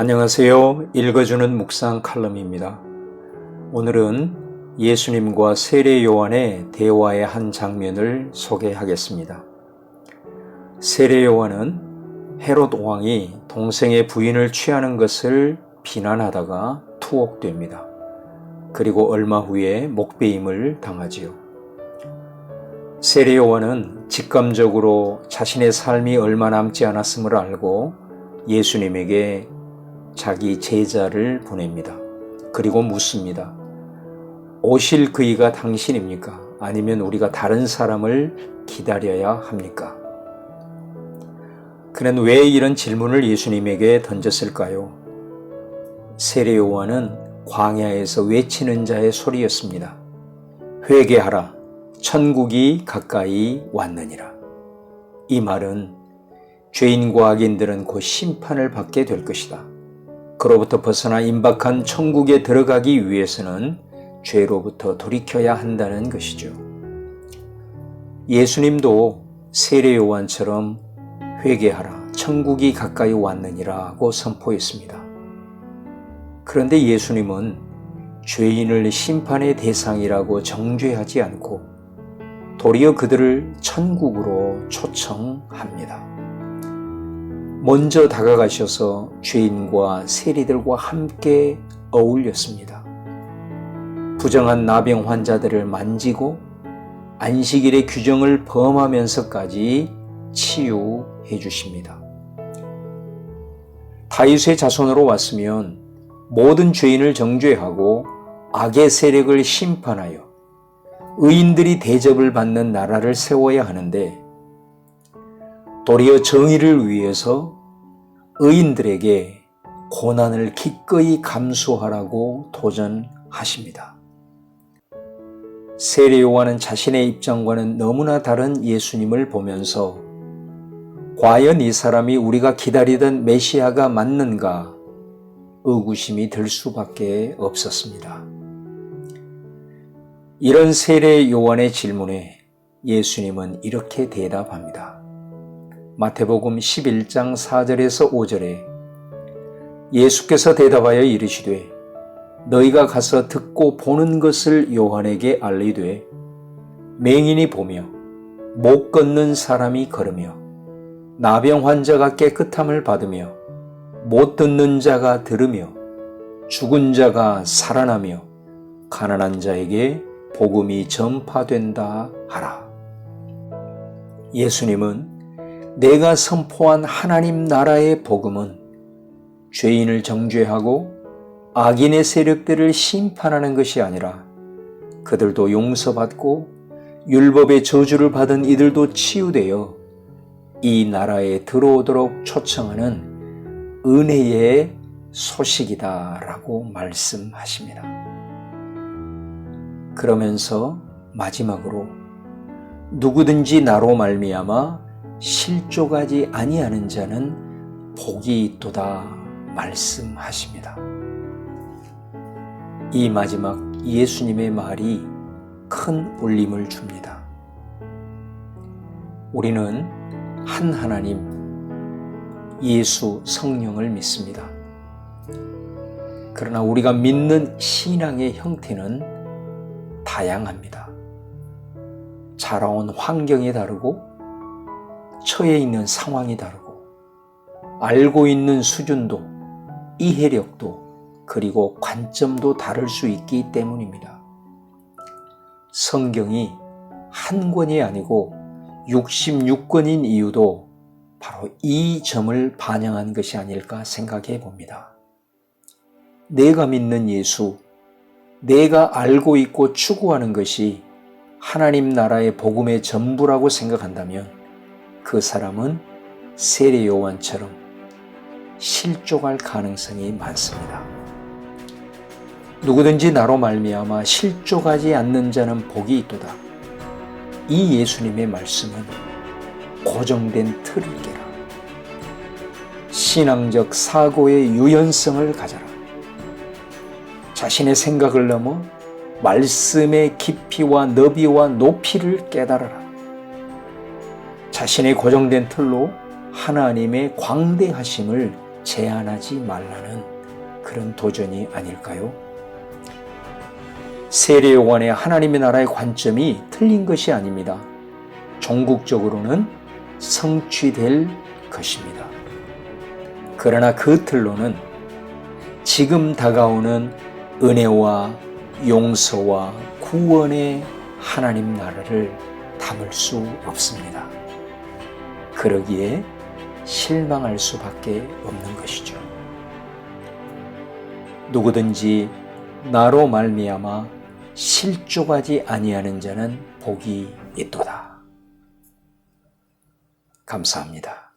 안녕하세요. 읽어주는 묵상 칼럼입니다. 오늘은 예수님과 세례 요한의 대화의 한 장면을 소개하겠습니다. 세례 요한은 헤롯 왕이 동생의 부인을 취하는 것을 비난하다가 투옥됩니다. 그리고 얼마 후에 목베임을 당하지요. 세례 요한은 직감적으로 자신의 삶이 얼마 남지 않았음을 알고 예수님에게 자기 제자를 보냅니다. 그리고 묻습니다. 오실 그이가 당신입니까? 아니면 우리가 다른 사람을 기다려야 합니까? 그는 왜 이런 질문을 예수님에게 던졌을까요? 세례 요한은 광야에서 외치는 자의 소리였습니다. 회개하라. 천국이 가까이 왔느니라. 이 말은 죄인과 악인들은 곧 심판을 받게 될 것이다. 그로부터 벗어나 임박한 천국에 들어가기 위해서는 죄로부터 돌이켜야 한다는 것이죠. 예수님도 세례 요한처럼 회개하라. 천국이 가까이 왔느니라고 선포했습니다. 그런데 예수님은 죄인을 심판의 대상이라고 정죄하지 않고 도리어 그들을 천국으로 초청합니다. 먼저 다가가셔서 죄인과 세리들과 함께 어울렸습니다. 부정한 나병 환자들을 만지고 안식일의 규정을 범하면서까지 치유해 주십니다. 다윗의 자손으로 왔으면 모든 죄인을 정죄하고 악의 세력을 심판하여 의인들이 대접을 받는 나라를 세워야 하는데 도리어 정의를 위해서 의인들에게 고난을 기꺼이 감수하라고 도전하십니다. 세례 요한은 자신의 입장과는 너무나 다른 예수님을 보면서 과연 이 사람이 우리가 기다리던 메시아가 맞는가 의구심이 들 수밖에 없었습니다. 이런 세례 요한의 질문에 예수님은 이렇게 대답합니다. 마태복음 11장 4절에서 5절에 예수께서 대답하여 이르시되 너희가 가서 듣고 보는 것을 요한에게 알리되 맹인이 보며 못 걷는 사람이 걸으며 나병 환자가 깨끗함을 받으며 못 듣는 자가 들으며 죽은 자가 살아나며 가난한 자에게 복음이 전파된다 하라. 예수님은 내가 선포한 하나님 나라의 복음은 죄인을 정죄하고 악인의 세력들을 심판하는 것이 아니라 그들도 용서받고 율법의 저주를 받은 이들도 치유되어 이 나라에 들어오도록 초청하는 은혜의 소식이다라고 말씀하십니다. 그러면서 마지막으로 누구든지 나로 말미암아 실족하지 아니하는 자는 복이 있도다 말씀하십니다. 이 마지막 예수님의 말이 큰 울림을 줍니다. 우리는 한 하나님, 예수 성령을 믿습니다. 그러나 우리가 믿는 신앙의 형태는 다양합니다. 자라온 환경이 다르고 처해 있는 상황이 다르고 알고 있는 수준도 이해력도 그리고 관점도 다를 수 있기 때문입니다. 성경이 한 권이 아니고 66권인 이유도 바로 이 점을 반영한 것이 아닐까 생각해 봅니다. 내가 믿는 예수, 내가 알고 있고 추구하는 것이 하나님 나라의 복음의 전부라고 생각한다면 그 사람은 세례 요한처럼 실족할 가능성이 많습니다. 누구든지 나로 말미암아 실족하지 않는 자는 복이 있도다. 이 예수님의 말씀은 고정된 틀을 깨라. 신앙적 사고의 유연성을 가져라. 자신의 생각을 넘어 말씀의 깊이와 너비와 높이를 깨달아라. 자신의 고정된 틀로 하나님의 광대하심을 제한하지 말라는 그런 도전이 아닐까요? 세례요한의 하나님의 나라의 관점이 틀린 것이 아닙니다. 종국적으로는 성취될 것입니다. 그러나 그 틀로는 지금 다가오는 은혜와 용서와 구원의 하나님 나라를 담을 수 없습니다. 그러기에 실망할 수밖에 없는 것이죠. 누구든지 나로 말미암아 실족하지 아니하는 자는 복이 있도다. 감사합니다.